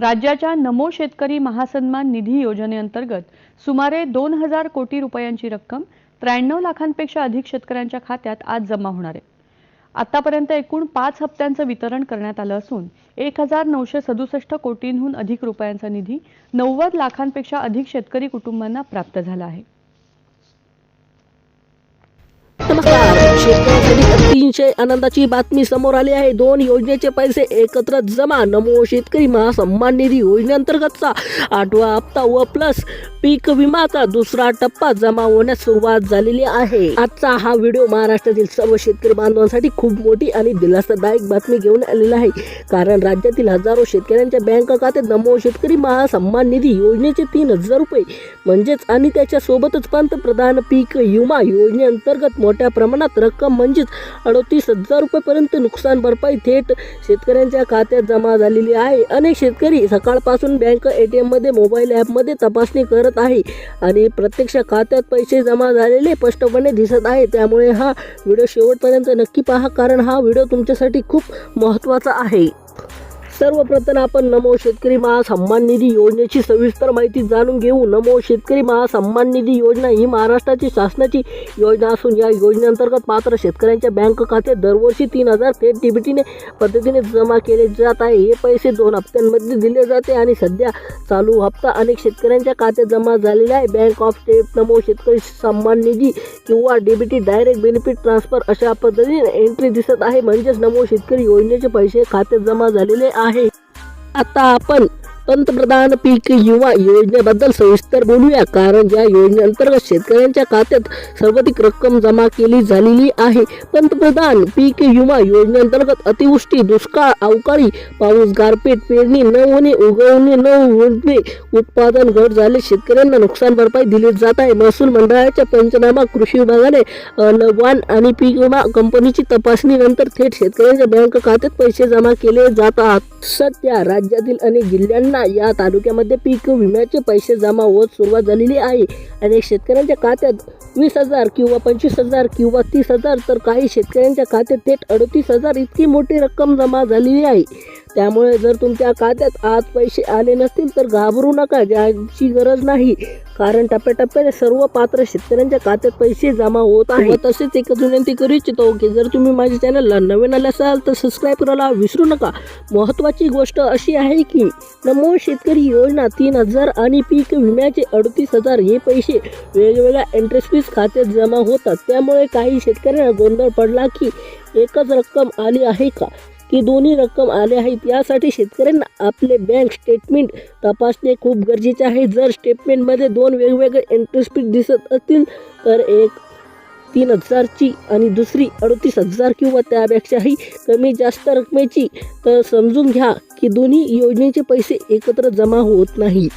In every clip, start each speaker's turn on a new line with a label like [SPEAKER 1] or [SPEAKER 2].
[SPEAKER 1] राज्याच्या नमो शेतकरी महासन्मान निधी योजनेअंतर्गत सुमारे दोन हजार कोटी रुपयांची रक्कम त्र्याण्णव लाखांपेक्षा अधिक शेतकऱ्यांच्या खात्यात आज जमा होणार आहे. आतापर्यंत एकूण पाच हप्त्यांचं वितरण करण्यात आलं असून एक हजार नऊशे सदुसष्ट कोटींहून अधिक रुपयांचा निधी नव्वद लाखांपेक्षा अधिक शेतकरी कुटुंबांना प्राप्त झाला आहे.
[SPEAKER 2] अतिशय आनंदाची बातमी समोर आली आहे. दोन योजनेचे पैसे एकत्र जमा. नमो शेतकरी महासन्मान निधी योजनेअंतर्गतचा आठवा हप्ता व प्लस पीक विमाचा दुसरा टप्पा जमा होण्यास सुरुवात झालेली आहे. आजचा हा व्हिडिओ महाराष्ट्रातील सर्व शेतकरी बांधवांसाठी खूप मोठी आणि दिलासादायक बातमी घेऊन आलेला आहे. कारण राज्यातील हजारो शेतकऱ्यांच्या बँक खात्यात नमो शेतकरी महासन्मान निधी योजनेचे तीन हजार रुपये म्हणजेच आणि त्याच्या सोबतच पंतप्रधान पीक विमा योजनेअंतर्गत मोठ्या प्रमाणात रक्कम म्हणजेच अडतीस हजार रुपयेपर्यंत नुकसान भरपाई थेट शेतकऱ्यांच्या खात्यात जमा झालेली आहे. अनेक शेतकरी सकाळपासून बँक ए टी एममध्ये मोबाईल ॲपमध्ये तपासणी करत आहे आणि प्रत्यक्ष खात्यात पैसे जमा झालेले स्पष्टपणे दिसत आहे. त्यामुळे हा व्हिडिओ शेवटपर्यंत नक्की पहा कारण हा व्हिडिओ तुमच्यासाठी खूप महत्त्वाचा आहे. सर्वप्रथम आपण नमो शेतकरी महासन्मान निधी योजनेची सविस्तर माहिती जाणून घेऊ. नमो शेतकरी महासन्मान निधी योजना ही महाराष्ट्राची शासनाची योजना असून या योजनेअंतर्गत पात्र शेतकऱ्यांच्या बँक खाते दरवर्षी तीन हजार थेट डीबीटीने पद्धतीने जमा केले जात आहे. हे पैसे दोन हप्त्यांमध्ये दिले जाते आणि सध्या चालू हप्ता अनेक शेतकऱ्यांच्या खात्यात जमा झालेला आहे. बँक ऑफ स्टेट नमो शेतकरी सन्मान निधी किंवा डीबीटी डायरेक्ट बेनिफिट ट्रान्सफर अशा पद्धतीने एंट्री दिसत आहे. म्हणजेच नमो शेतकरी योजनेचे पैसे खात्यात जमा झालेले आहे. आता आपण पंतप्रधान पीक विमा योजनेबद्दल सविस्तर बोलूया. कारण या योजनेअंतर्गत शेतकऱ्यांच्या खात्यात सर्वाधिक रक्कम जमा केली झालेली आहे. पंतप्रधान पीक विमा योजनेअंतर्गत अतिवृष्टी दुष्काळ अवकाळी पाऊस गारपीट पेरणी न होणे उगवणे न होणे उत्पादन घट झाले. शेतकऱ्यांना नुकसान भरपाई दिली जात आहे. महसूल मंडळाच्या पंचनामा कृषी विभागाने अनवान आणि पीक विमा कंपनीची तपासणी नंतर थेट शेतकऱ्यांच्या बँक खात्यात पैसे जमा केले जातात. सध्या राज्यातील अनेक जिल्ह्यांना या तालुक्यामध्ये पीक विम्याचे पैसे जमा होत सुरुवात झालेली आहे. अनेक शेतकऱ्यांच्या खात्यात वीस हजार किंवा पंचवीस हजार किंवा तीस हजार तर काही शेतकऱ्यांच्या खात्यात थेट अडतीस हजार इतकी मोठी रक्कम जमा झालेली आहे. त्यामुळे जर तुमच्या खात्यात आज पैसे आले नसतील तर घाबरू नका. ज्याची गरज नाही. कारण टप्प्याटप्प्याने सर्व पात्र शेतकऱ्यांच्या खात्यात पैसे जमा होत आहे हो, तसेच एकच विनंती करू इच्छितो की जर तुम्ही माझ्या चॅनलला नवीन आले असाल तर सबस्क्राईब करायला विसरू नका. महत्त्वाची गोष्ट अशी आहे की नमो शेतकरी योजना तीन हजार आणि पीक विम्याचे अडतीस हजार हे पैसे वेगवेगळ्या एंट्रेस फीस खात्यात जमा होतात. त्यामुळे काही शेतकऱ्यांना गोंधळ पडला की एकच रक्कम आली आहे का? की दोन्ही रक्कम आले आहेत. यासाठी शेतकऱ्यांना आपले बँक स्टेटमेंट तपासणे खूप गरजेचे आहे. जर स्टेटमेंटमध्ये दोन वेगवेगळे इंटरेस्ट फीस दिसत असतील तर एक तीन हजारची आणि दुसरी अडतीस हजार किंवा त्यापेक्षाही कमी जास्त रकमेची. तर समजून घ्या की दोन्ही योजनेचे पैसे एकत्र जमा होत नाही.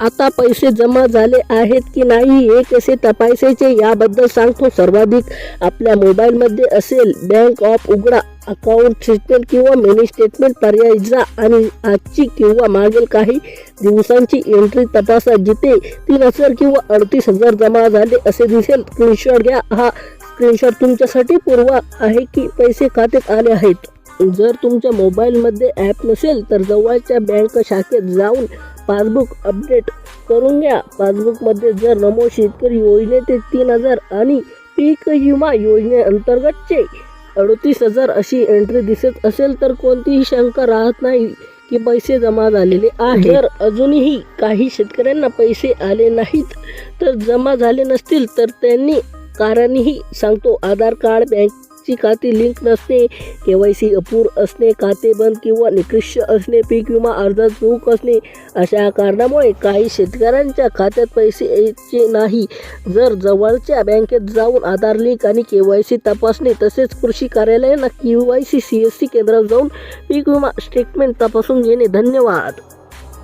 [SPEAKER 2] आता पैसे जमा झाले आहेत की नाही हे कसे तपासायचे याबद्दल सांगतो. सर्वाधिक आपल्या मोबाईलमध्ये असेल बँक ऑफ उघडा अकाउंट स्टेटमेंट किंवा मिनी स्टेटमेंट पर्याय जा आणि आजची किंवा मागील काही दिवसांची एंट्री तपासा. जिथे तीन हजार किंवा अडतीस हजार जमा झाले असे दिसेल. स्क्रीनशॉट घ्या. हा स्क्रीनशॉट तुमच्यासाठी पुरवा आहे की पैसे खात्यात आले आहेत. जर तुमच्या मोबाईलमध्ये ॲप नसेल तर जवळच्या बँक शाखेत जाऊन पासबुक अपडेट करून घ्या. पासबुकमध्ये जर नमो शेतकरी योजनेचे तीन हजार आणि पीक विमा योजनेअंतर्गतचे अडतीस हजार अशी एंट्री दिसत असेल तर कोणतीही शंका राहत नाही की पैसे जमा झालेले आहे जर अजूनही काही शेतकऱ्यांना पैसे आले नाहीत तर जमा झाले नसतील तर त्यांनी कारणही सांगतो. आधार कार्ड ची खाती लिंक नसणे के वाय सी अपूर असणे खाते बंद किंवा निकृष्ट असणे पीक विमा अर्जात चूक असणे अशा कारणामुळे काही शेतकऱ्यांच्या खात्यात पैसे यायचे नाही. जर जवळच्या बँकेत जाऊन आधार लिंक आणि के वाय सी तपासणे तसेच कृषी कार्यालयांना K Y C C S C केंद्रात जाऊन पीक विमा स्टेटमेंट तपासून घेणे. धन्यवाद.